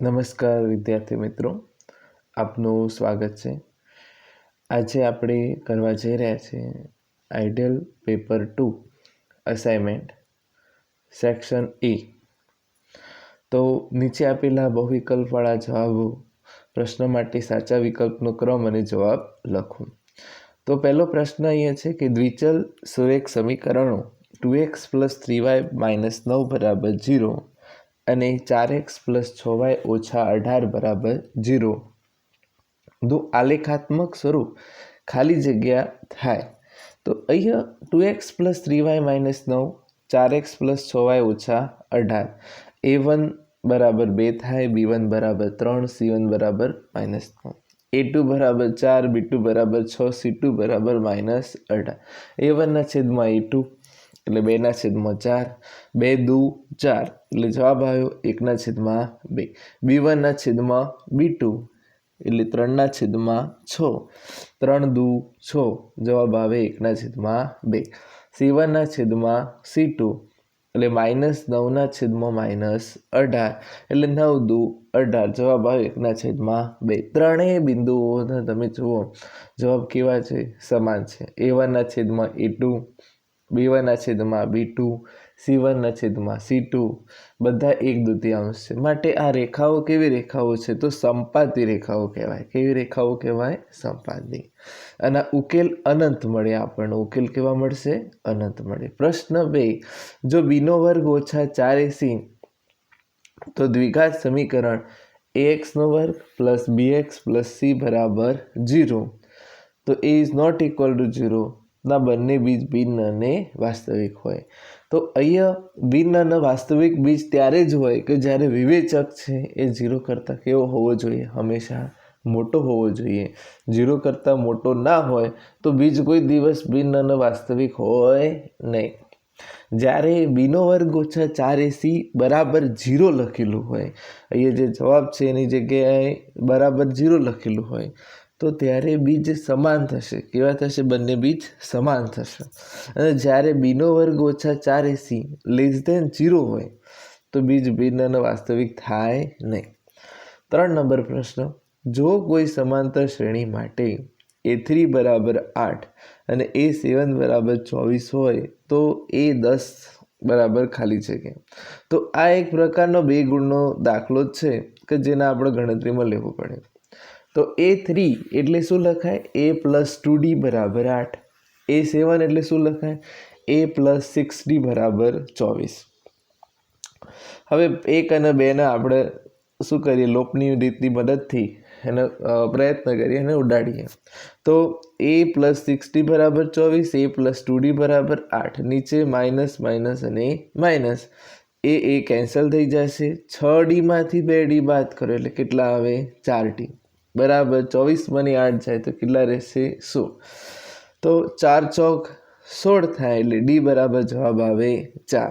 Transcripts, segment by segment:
નમસ્કાર, વિદ્યાર્થી મિત્રો. આપનું સ્વાગત છે. આજે આપણે કરવા જઈ રહ્યા છીએ ideal paper to assignment section A તો નીચે આપેલા બહુવિકલ્પવાળા જવાબો, પ્રશ્ન માટે સાચા વિકલ્પનો ક્રમ અને જવાબ લખો. તો પહેલો પ્રશ્ન અહીંયા છે કે દ્વિચલ સુરેખ સમીકરણો two x plus three y minus નવ બરાબર જીરો અને ચાર એક્સ પ્લસ છ વાય ઓછા અઢાર બરાબર જીરો. નું આલેખાત્મક સ્વરૂપ ખાલી જગ્યા થાય. તો અહીંયા two x plus three y minus નવ, ચાર એક્સ પ્લસ છ વાય ઓછા અઢાર. એ વન બરાબર બે થાય, બી વન બરાબર ત્રણ, સી વન બરાબર માઇનસ નવ. એ ટુ બરાબર ચાર, બી ટુ બરાબર છ, સી ટુ બરાબર માઇનસ અઢાર. એ વનના છેદમાં એ ટુ એટલે બેના છેદમાં ચાર, બે દુ ચાર, એટલે જવાબ આવ્યો એકના છેદમાં બે. બી વનના છેદમાં બી ટુ એટલે ત્રણના છેદમાં છ. ત્રણ દુ છ, જવાબ આવે એકના છેદમાં બે. સી વનના છેદમાં સી ટુ એટલે માઇનસ નવના છેદમાં માઇનસ અઢાર, એટલે નવ દુ અઢાર, જવાબ આવે એકના છેદમાં બે. ત્રણેય બિંદુઓના તમે જુઓ, જવાબ કેવા છે? સમાન છે. એ વનના છેદમાં એ ટુ બી વનના છેદમાં બી ટુ, સી વનના છેદમાં સી ટુ, બધા એક દ્વિતીયાંશ છે. માટે આ રેખાઓ કેવી રેખાઓ છે તો સંપાતી રેખાઓ કહેવાય. કેવી રેખાઓ કહેવાય? સંપાતી. અને ઉકેલ અનંત મળે આપણને. ઉકેલ કેવા મળશે? અનંત મળે. પ્રશ્ન બે, જો બીનો વર્ગ ઓછા ચાર એસી તો દ્વિઘાત સમીકરણ એ એક્સનો વર્ગ plus b x plus c બરાબર ઝીરો. તો a is not equal to zero. ના, બંને બીજ ભિન્ન અને વાસ્તવિક હોય. તો અહીંયા ભિન્ન અને વાસ્તવિક બીજ ત્યારે જ હોય કે જ્યારે વિવેચક છે એ ઝીરો કરતાં કેવો હોવો જોઈએ? હંમેશા મોટો હોવો જોઈએ. ઝીરો કરતાં મોટો ના હોય તો બીજ કોઈ દિવસ ભિન્ન અને વાસ્તવિક હોય નહીં. જ્યારે બીનો વર્ગ ઓછા ચાર એસી બરાબર ઝીરો લખેલું હોય, અહીંયા જે જવાબ છે એની જગ્યાએ બરાબર ઝીરો લખેલું હોય તો ત્યારે બીજ સમાન થશે. કેવા થશે? બંને બીજ સમાન થશે. અને જ્યારે બીનો વર્ગ ઓછા ચાર એસી લેસ દેન ઝીરો હોય, તો બીજ અને વાસ્તવિક થાય નહીં. ત્રણ નંબર પ્રશ્ન. જો કોઈ સમાંતર શ્રેણી માટે એ થ્રી બરાબર આઠ અને એ સેવન બરાબર ચોવીસ હોય, તો એ દસ બરાબર ખાલી જગ્યા. તો આ એક પ્રકારનો બે ગુણનો દાખલો જ છે કે જેને આપણે ગણતરીમાં લેવો પડે. તો એ થ્રી એટલે શું લખાય? એ પ્લસ ટુ ડી બરાબર આઠ. એ સેવન એટલે શું લખાય? એ પ્લસ સિક્સ ડી બરાબર ચોવીસ. હવે એક અને બેને આપણે શું કરીએ? લોપની રીતની મદદથી એનો પ્રયત્ન કરીએ અને ઉડાડીએ. તો એ પ્લસ સિક્સટી બરાબર ચોવીસ એ પ્લસ ટુ ડી બરાબર આઠ. નીચે માઇનસ માઇનસ અને માઇનસ એ એ કેન્સલ થઈ જશે. છ ડીમાંથી બે ડી બાદ કરો, એટલે કેટલા આવે? ચાર ડી બરાબર ચોવીસમાંની આઠ જાય તો કેટલા રહેશે? સો તો ચાર ચોક સોળ થાય એટલે ડી બરાબર જવાબ આવે ચાર.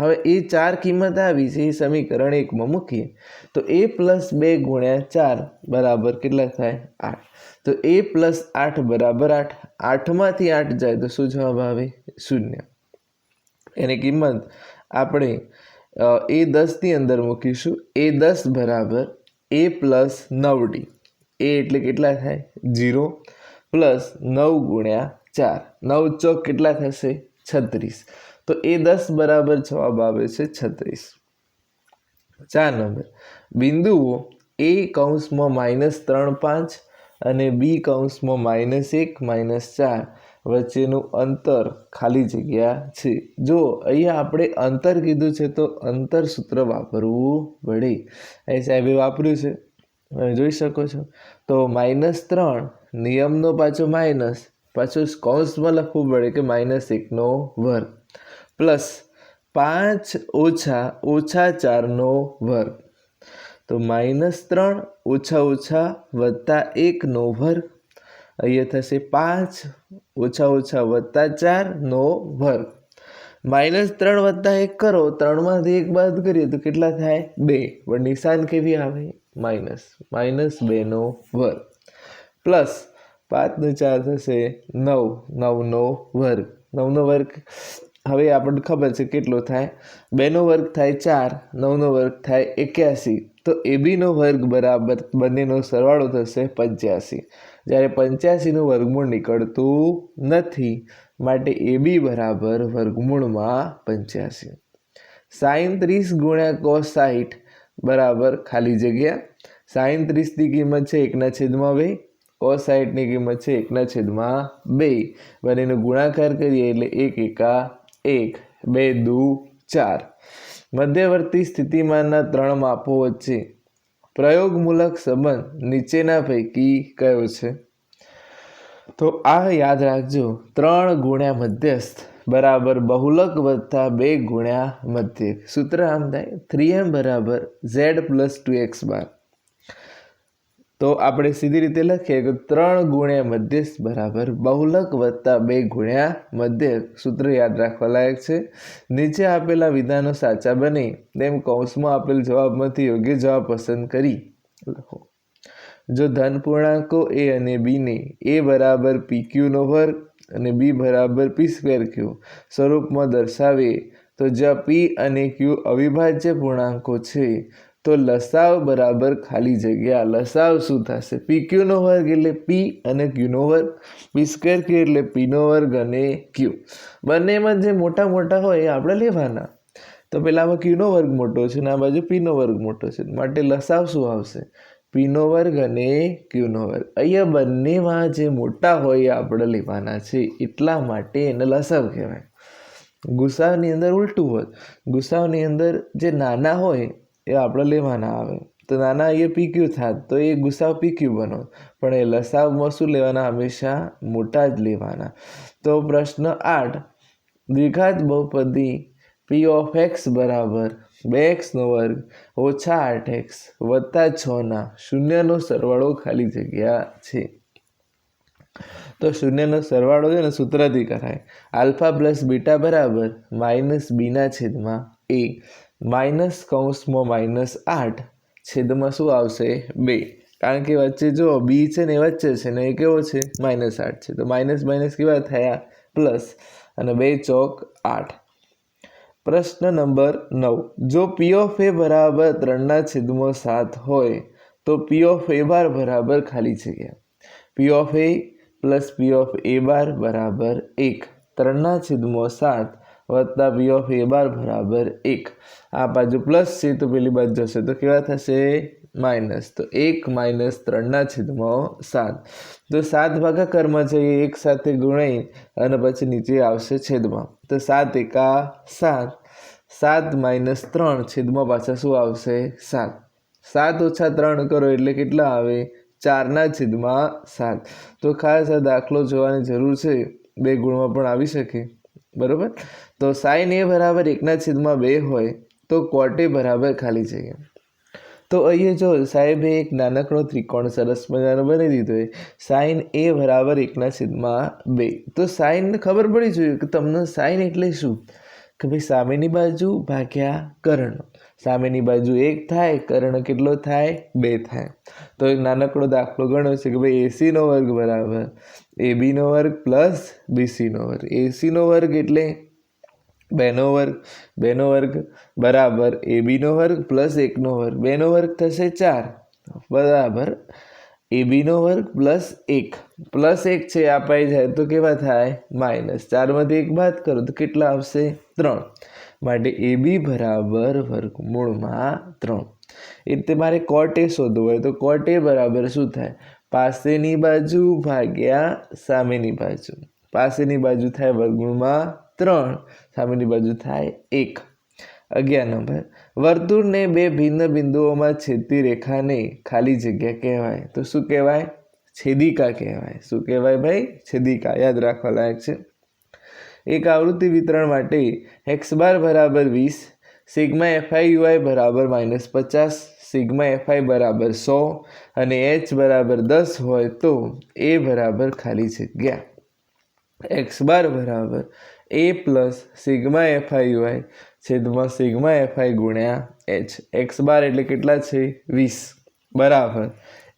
હવે એ ચાર કિંમત આવી છે, એ સમીકરણ એકમાં મૂકીએ. તો એ પ્લસ બે ગુણ્યા ચાર બરાબર કેટલા થાય? આઠ. તો એ પ્લસ આઠ બરાબર આઠ. આઠમાંથી આઠ જાય તો શું જવાબ આવે? શૂન્ય. એની કિંમત આપણે એ દસની અંદર મૂકીશું. એ દસ બરાબર એ પ્લસ નવ ડી એ એટલે કેટલા થાય? જીરો પ્લસ નવ ગુણ્યા ચાર. નવ ચોક કેટલા થશે? છત્રીસ. તો એ દસ બરાબર જવાબ આવે છે છત્રીસ. ચાર નંબર. બિંદુઓ એ કૌંસમાં માઇનસ ત્રણ પાંચ અને બી કૌંસમાં માઇનસ એક, માઇનસ ચાર. વચ્ચેનું અંતર ખાલી જગ્યા છે. જો અહીંયા આપણે અંતર કીધું છે તો અંતર સૂત્ર વાપરવું પડે. અહીં સાહેબે વાપર્યું છે. તમે જોઈ શકો છો. તો માઇનસ ત્રણ, નિયમનો પાછો માઇનસ, પાછું કૌંસમાં લખવું પડે કે માઇનસ એકનો વર્ગ. પ્લસ પાંચ ઓછા ઓછા ચારનો વર્ગ. તો માઇનસ ત્રણ ઓછા ઓછા વત્તા એકનો વર્ગ. અહીંયા થશે પાંચ ઓછા ઓછા વત્તા ચારનો વર્ગ. માઇનસ ત્રણ વત્તા એક કરો, ત્રણમાંથી એક બાદ કરીએ તો કેટલા થાય? બે. પણ નિશાન કેવી આવે? માઇનસ. માઇનસ બેનો વર્ગ. પ્લસ પાંચનો ચાર થશે નવ. નવનો વર્ગ. નવનો વર્ગ હવે આપણને ખબર છે કેટલો થાય? બેનો વર્ગ થાય ચાર. નવનો વર્ગ થાય એક્યાસી. તો એબીનો વર્ગ બરાબર બંનેનો સરવાળો થશે પંચ્યાસી. જ્યારે પંચ્યાસીનું વર્ગમૂળ નીકળતું નથી, માટે એ બી બરાબર વર્ગમૂળમાં પંચ્યાસી. સાઈન ત્રીસ ગુણ્યા કોસ સાઠ બરાબર ખાલી જગ્યા. સાઈન ત્રીસની કિંમત છે એકના છેદમાં બે. કોસ સાઠની કિંમત છે એકના છેદમાં બે. બંનેનો ગુણાકાર કરીએ એટલે એક એકા એક, બે દુ ચાર. મધ્યવર્તી સ્થિતિમાનના ત્રણ માપો વચ્ચે પ્રયોગમૂલક સંબંધ નીચેના પૈકી કયો છે? તો આ યાદ રાખજો, ત્રણ ગુણ્યા મધ્યસ્થ બરાબર બહુલક વત્તા બે ગુણ્યા મધ્યક. સૂત્ર આમ થાય થ્રી એમ બરાબર ઝેડ પ્લસ ટુ એક્સ બાર. તો આપણે સીધી રીતે લખીએ કે ત્રણ ગુણ્યા મધ્યસ્થ બરાબર બહુલક વત્તા બે ગુણ્યા મધ્યક. સૂત્ર યાદ રાખવા લાયક છે. નીચે આપેલા વિધાનો સાચા બને. તેમ કૌંસમાં આપેલ જવાબમાંથી યોગ્ય જવાબ પસંદ કરી. લખો. જો ધન પૂર્ણાંકો એ અને બીને એ બરાબર પી ક્યુનો વર્ગ અને બી બરાબર પી સ્ક્વેર ક્યુ સ્વરૂપમાં દર્શાવીએ તો જ્યાં પી અને ક્યુ અવિભાજ્ય પૂર્ણાંકો છે તો લસાવ બરાબર ખાલી જગ્યા. લસાવ શું થશે? પી ક્યુનો વર્ગ એટલે પી અને ક્યુનો વર્ગ. પી સ્ક્વેર ક્યુ એટલે પીનો વર્ગ અને ક્યુ બંનેમાં જે મોટા મોટા હોય એ આપણે લેવાના. તો પેલામાં ક્યુનો વર્ગ મોટો છે અને આ બાજુ પીનો વર્ગ મોટો છે. માટે લસાવ શું આવશે? પીનો વર્ગ અને ક્યુનો વર્ગ. અહીંયા બંનેમાં જે મોટા હોય એ આપણે લેવાના છે. એટલા માટે એને લસાવ કહેવાય. ગુસાવની અંદર ઉલટું હોત ગુસાવની અંદર જે નાના હોય એ આપણે લેવાના આવે. તો નાના એ પીક્યુ થાત, તો એ ગુસાવ પીક્યુ બનો? પણ એ લસાવમાં શું લેવાના હંમેશા મોટા જ લેવાના. તો પ્રશ્ન આઠ, દ્વિઘાત બહુપદી પી ઓફ એક્સ બરાબર બે એક્સનો વર્ગ ઓછા આઠ એક્સ વત્તા છના શૂન્યનો સરવાળો ખાલી જગ્યા છે. તો શૂન્યનો સરવાળો છે ને સૂત્રથી કરાય. આલ્ફા પ્લસ બીટા બરાબર માઇનસ બીના છેદમાં એ. માઇનસ કૌંસમાં માઇનસ આઠ છેદમાં શું આવશે? બે. કારણ કે વચ્ચે જો બી છે ને એ વચ્ચે છે ને એ કેવો છે? માઇનસ આઠ છે. તો માઇનસ માઇનસ કેવા થયા? પ્લસ. અને બે ચોક આઠ. પ્રશ્ન નંબર નવ. જો પી ઓફ એ બરાબર ત્રણના છેદમાં સાત હોય, તો પી ઓફ એ બાર બરાબર ખાલી જગ્યા. P of A plus P of A bar બરાબર એક. ત્રણના છેદમાં સાત વત્તા પી ઓફ એ બાર બરાબર એક. આ બાજુ પ્લસ છે તો પેલી બાજુ જશે. તો કેવા થશે? માઇનસ તો એક માઇનસ ત્રણના છેદમાં સાત. તો સાત ભાગાકારમાં જઈએ એક સાથે ગુણાઈ અને પછી નીચે આવશે છેદમાં. તો સાત એકા સાત. સાત માઇનસ ત્રણ છેદમાં પાછા શું આવશે? સાત. સાત ઓછા ત્રણ કરો એટલે કેટલા આવે? ચારના છેદમાં સાત. તો ખાસ આ દાખલો જોવાની જરૂર છે. બે ગુણમાં પણ આવી શકે. બરાબર? તો સાઈન એ બરાબર એકના છેદમાં બે હોય, તો કોટે બરાબર ખાલી જગ્યા. તો અહીંયા જો સાહેબે એક નાનકડો ત્રિકોણ સરસ મજાનો બનાવી દીધો હોય સાઈન એ બરાબર એકના છેદમાં બે. તો સાઈનને ખબર પડી જોઈએ કે તમને સાઈન એટલે શું? કે ભાઈ સામેની બાજુ ભાગ્યા કર્ણ. સામેની બાજુ એક થાય, કર્ણ કેટલો થાય? બે થાય. તો એક નાનકડો દાખલો ગણ્યો છે કે ભાઈ એસીનો વર્ગ બરાબર. એ બીનો વર્ગ પ્લસ બીસીનો વર્ગ. એસીનો વર્ગ એટલે બેનો વર્ગ બેનો વર્ગ બરાબર એ બીનો વર્ગ પ્લસ એકનો વર્ગ. બેનો વર્ગ થશે ચાર. બરાબર. એ બીનો વર્ગ પ્લસ એક. પ્લસ એક છે અપાઈ જાય તો કેવા થાય? માઇનસ ચારમાંથી એક બાદ કરો તો કેટલા આવશે? ત્રણ. માટે એ બી બરાબર વર્ગમૂળમાં ત્રણ. એ રીતે મારે કોટ શોધવું હોય તો કોટ બરાબર શું થાય? પાસેની બાજુ ભાગ્યા સામેની બાજુ. પાસેની બાજુ થાય વર્ગમૂળમાં ત્રણ, સામેની બાજુ થાય એક. અગિયાર નંબર. વર્તુળને બે ભિન્ન બિંદુઓમાં છેદતી રેખાને ખાલી જગ્યા કહેવાય. તો શું કહેવાય? છેદિકા કહેવાય. શું કહેવાય ભાઈ? છેદિકા. યાદ રાખવા લાયક છે. એક આવૃત્તિ વિતરણ માટે એક્સ બાર બરાબર વીસ, sigma f i u i બરાબર માઇનસ પચાસ સિગ્મા એફઆઈ બરાબર સો અને એચ બરાબર દસ હોય તો એ બરાબર ખાલી જગ્યા. એક્સ બાર બરાબર a plus sigma f i y છેદમાં સિગ્મા એફઆઈ ગુણ્યા એચ એક્સ બાર એટલે કેટલા છે? વીસ. બરાબર.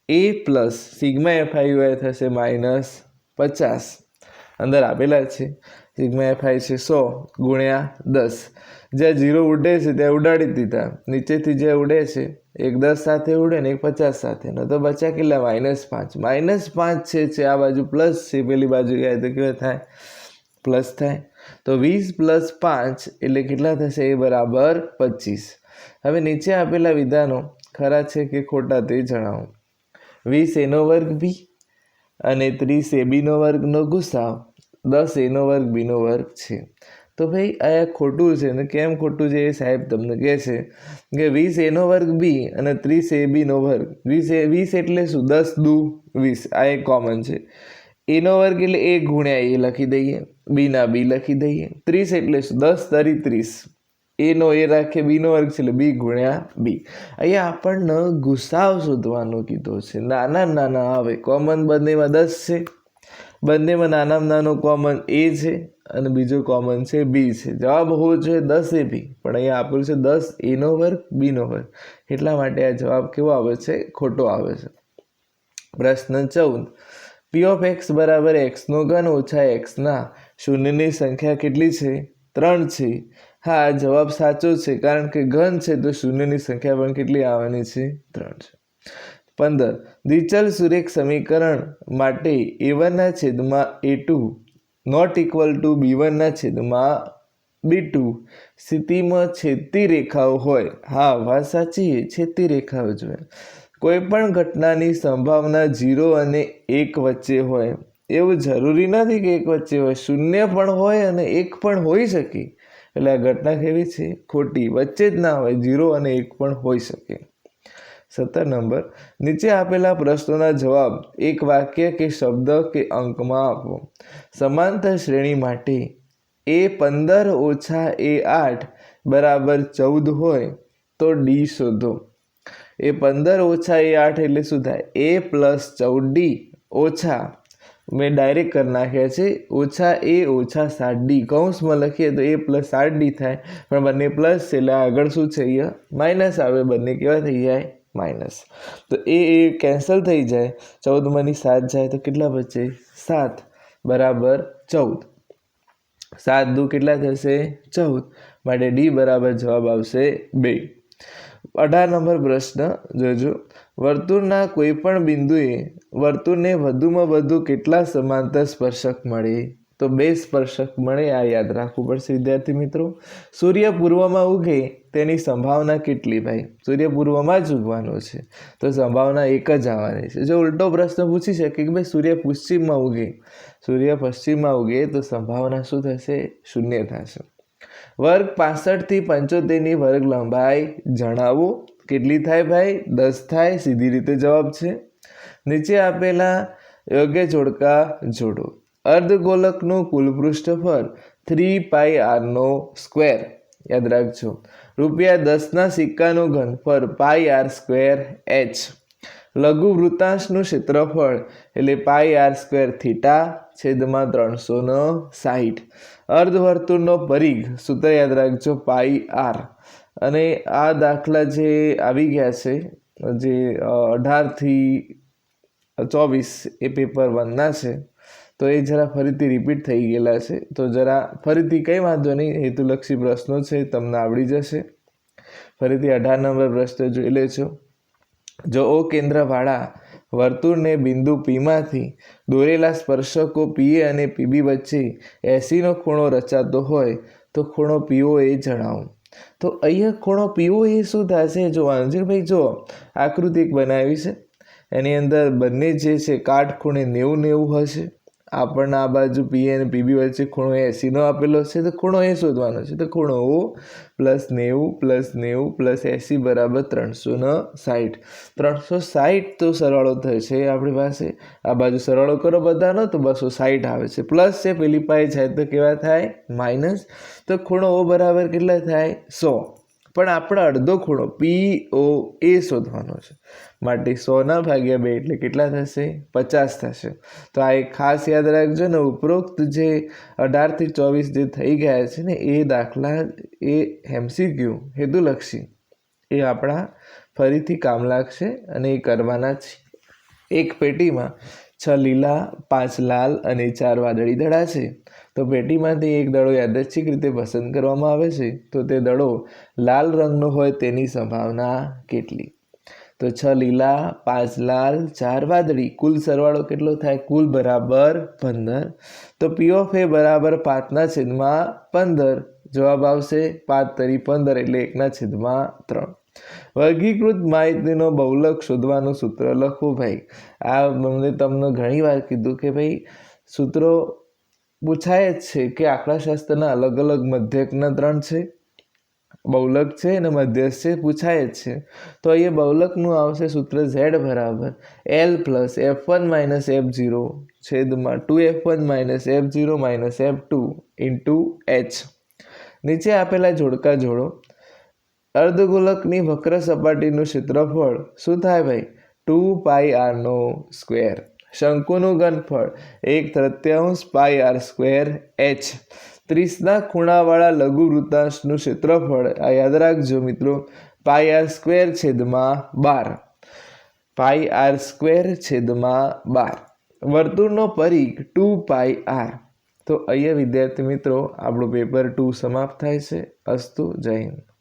A plus sigma f i y થશે માઇનસ પચાસ. અંદર આપેલા છે. સિગ્મા એફઆઈ છે સો ગુણ્યા દસ. જ્યાં ઝીરો ઉડે છે ત્યાં ઉડાડી દીધા. નીચેથી જે ઉડે છે એક દસ સાથે ઉડે ને એક પચાસ સાથે, ન તો બચ્યા કેટલા? માઇનસ પાંચ. માઇનસ પાંચ છે છે. આ બાજુ પ્લસ છે, પેલી બાજુ ગયા તો કેવા થાય? પ્લસ થાય. તો વીસ પ્લસ પાંચ એટલે કેટલા થશે? એ બરાબર પચીસ. હવે નીચે આપેલા વિધાનો ખરા છે કે ખોટા તે જણાવો. વીસ એનો વર્ગ બી અને ત્રીસ એ બીનો વર્ગનો ગુસાવ. દસ એનો વર્ગ બીનો વર્ગ છે. તો ભાઈ, આ ખોટું છે ને કેમ ખોટું છે એ સાહેબ તમને કહે છે કે વીસ એનો વર્ગ બી અને ત્રીસ એ બીનો વર્ગ. વીસ એ, વીસ એટલે શું? દસ દુ વીસ. આ એક કોમન છે. એનો વર્ગ એટલે એ ગુણ્યા એ લખી દઈએ. બીના બી લખી દઈએ. ત્રીસ એટલે શું? દસ તરી ત્રીસ. એનો એ રાખીએ બીનો વર્ગ છે એટલે બી ગુણ્યા બી. અહીંયા આપણને ગુસાવ શોધવાનો કીધો છે. નાના નાના આવે. કોમન બંનેમાં દસ છે. બંનેમાં નાનામાં નાનો કોમન એ છે અને બીજો કોમન છે બી છે. જવાબ હોવો જોઈએ દસ એ બી પણ અહીંયા આપેલું છે દસ એનો વર્ગ બીનો વર્ગ. એટલા માટે આ જવાબ કેવો આવે છે? ખોટો આવે છે. પ્રશ્ન ચૌદ. પી ઓફ એક્સ બરાબર એક્સનો ઘન ઓછા એક્સના શૂન્યની સંખ્યા કેટલી છે? ત્રણ છે. હા જવાબ સાચો છે. કારણ કે ઘન છે તો શૂન્યની સંખ્યા પણ કેટલી આવવાની છે? ત્રણ છે. પંદર. દ્વિચલ સુરેખ સમીકરણ માટે એ વનના છેદમાં a two not equal to b વનના છેદમાં બી ટુ સ્થિતિમાં છેદતી રેખાઓ હોય. હા, વાત સાચી છેદતી રેખાઓ જોઈએ કોઈપણ ઘટનાની સંભાવના ઝીરો અને એક વચ્ચે હોય. એવું જરૂરી નથી કે એક વચ્ચે હોય. શૂન્ય પણ હોય અને એક પણ હોઈ શકે. એટલે આ ઘટના કેવી છે? ખોટી. વચ્ચે જ ના હોય. ઝીરો અને એક પણ હોઈ શકે. સત્તર નંબર. નીચે આપેલા પ્રશ્નોના જવાબ, એક વાક્ય કે શબ્દ કે અંકમાં આપો. સમાંતર શ્રેણી માટે, એ પંદર ઓછા એ આઠ બરાબર ચૌદ હોય તો ડી શોધો. એ પંદર ઓછા એ આઠ એટલે શું થાય? એ પ્લસ ચૌદ ડી ઓછા, મેં ડાયરેક્ટ કરી નાખ્યા છે, ઓછા એ ઓછા સાત ડી કૌંસમાં લખીએ તો એ પ્લસ સાત ડી થાય. પણ બંને પ્લસ એટલે આગળ શું છે અહીંયા? માઇનસ આવે, બંને કેવા થઈ જાય? માઇનસ. તો એ એ કેન્સલ થઈ જાય ચૌદમાંની સાત જાય તો કેટલા બચે? સાત. બરાબર ચૌદ. સાત દુ કેટલા થશે? ચૌદ. માટે ડી બરાબર જવાબ આવશે બે. અઢાર નંબર પ્રશ્ન જોજો. વર્તુળના કોઈપણ બિંદુએ વર્તુળને વધુમાં વધુ કેટલા સમાંતર સ્પર્શક મળે? તો બે સ્પર્શક મળે આ યાદ રાખવું પડશે, વિદ્યાર્થી મિત્રો. સૂર્ય પૂર્વમાં ઉગે તેની સંભાવના કેટલી ભાઈ? સૂર્ય પૂર્વમાં જ ઉગવાનો છે. તો સંભાવના એક જ આવવાની છે. જો ઉલટો પ્રશ્ન પૂછી શકે કે ભાઈ સૂર્ય પશ્ચિમમાં ઉગે, સૂર્ય પશ્ચિમમાં ઉગે તો સંભાવના શું થશે? શૂન્ય થશે. વર્ગ પાસઠથી પંચોતેરની વર્ગ લંબાઈ જણાવો. કેટલી થાય ભાઈ? દસ થાય. સીધી રીતે જવાબ છે. નીચે આપેલા યોગ્ય જોડકા જોડો. અર્ધગોલકનું કુલ પૃષ્ઠફળ થ્રી પાઈ આરનો સ્ક્વેર યાદ રાખજો. રૂપિયા દસના સિક્કાનું ઘનફળ પાઈ આર સ્ક્વેર એચ લઘુ વૃત્તાંશનું ક્ષેત્રફળ એટલે પાઈ આર સ્ક્વેર થીટા છેદમાં ત્રણસો ને સાહીઠ. અર્ધવર્તુળનો પરિઘ સૂત્ર યાદ રાખજો પાઈ આર અને આ દાખલા જે આવી ગયા છે, જે અઢારથી ચોવીસ એ પેપર વનના છે તો એ જરા ફરીથી રિપીટ થઈ ગયેલા છે. તો જરા ફરીથી કંઈ વાંધો નહીં, હેતુલક્ષી પ્રશ્નો છે, તમને આવડી જશે. ફરીથી અઢાર નંબર પ્રશ્ન જોઈ લેજો. જો ઓ કેન્દ્રવાળા વર્તુળને બિંદુ પીમાંથી દોરેલા સ્પર્શકો પીએ અને પીબી વચ્ચે એસીનો ખૂણો રચાતો હોય, તો ખૂણો પીઓ એ જણાવો. તો અહીંયા ખૂણો પીઓ એ શું થશે? છે ભાઈ જો આકૃતિ બનાવી છે. એની અંદર બંને જે છે, કાટખૂણે નેવું નેવું હશે. આપણને આ બાજુ પી અને પીબી વચ્ચે ખૂણો એંસીનો આપેલો છે, તો ખૂણો એ શોધવાનો છે, તો ખૂણો ઓ પ્લસ નેવું પ્લસ નેવું પ્લસ એંસી બરાબર ત્રણસો ને સાઠ ત્રણસો સાઠ તો સરવાળો થશે આપણી પાસે. આ બાજુ સરવાળો કરો બધાનો, તો બસો સાઠ આવે છે. પ્લસ છે પેલી પાય જાય તો કેવા થાય? માઇનસ તો ખૂણો ઓ બરાબર કેટલા થાય? સો. પણ આપણે અડધો ખૂણો પી ઓ એ શોધવાનો છે. માટે સોના ભાગ્યા બે એટલે કેટલા થશે? પચાસ થશે. તો આ એક ખાસ યાદ રાખજો ને, ઉપરોક્ત જે અઢારથી ચોવીસ જે થઈ ગયા છે ને, એ દાખલા, એ એમસીક્યુ હેતુલક્ષી. એ આપણા ફરીથી કામ લાગશે અને એ કરવાના છે. એક પેટીમાં છ લીલા, પાંચ લાલ અને ચાર વાદળી દડા છે. તો પેટીમાંથી એક દડો યાદચ્છિક રીતે પસંદ કરવામાં આવે છે. તો તે દડો લાલ રંગનો હોય તેની સંભાવના કેટલી? તો છ લીલા, પાંચ લાલ, ચાર વાદળી. કુલ સરવાળો કેટલો થાય? કુલ બરાબર પંદર. તો પી ઓફ એ બરાબર પાંચના છેદમાં પંદર. જવાબ આવશે પાંચ તરી પંદર એટલે એકના છેદમાં ત્રણ. વર્ગીકૃત માહિતીનો બહુલક શોધવાનું સૂત્ર લખવું ભાઈ. આ મને તમને ઘણી વાર કીધું કે ભાઈ, સૂત્રો પૂછાય જ છે કે આંકડાશાસ્ત્રના અલગ અલગ મધ્યકના ત્રણ છે, બહુલક છે અને મધ્યસ્થ છે, પૂછાય જ છે. તો અહીંયા બહુલકનું આવશે સૂત્ર ઝેડ બરાબર. L plus f one minus f zero છેદમાં two f one minus f zero minus f two into h. નીચે આપેલા જોડકા જોડો. અર્ધગોલકની વક્ર સપાટીનું ક્ષેત્રફળ શું થાય ભાઈ? Two pi આરનો square. શંકુનું ઘનફળ એક તૃત્યાંશ પાઈ આર સ્ક્વેર એચ. ત્રીસના ખૂણાવાળા લઘુ વૃત્તાંશનું ક્ષેત્રફળ, આ યાદ રાખજો મિત્રો, પાઈ આર સ્ક્વેર છેદમાં બાર. પાઈ આર સ્ક્વેર છેદમાં બાર. વર્તુળનો પરિઘ ટુ પાઈ આર. તો અહીંયા વિદ્યાર્થી મિત્રો, આપણું પેપર ટુ સમાપ્ત થાય છે. અસ્તુ જય હિન્દ.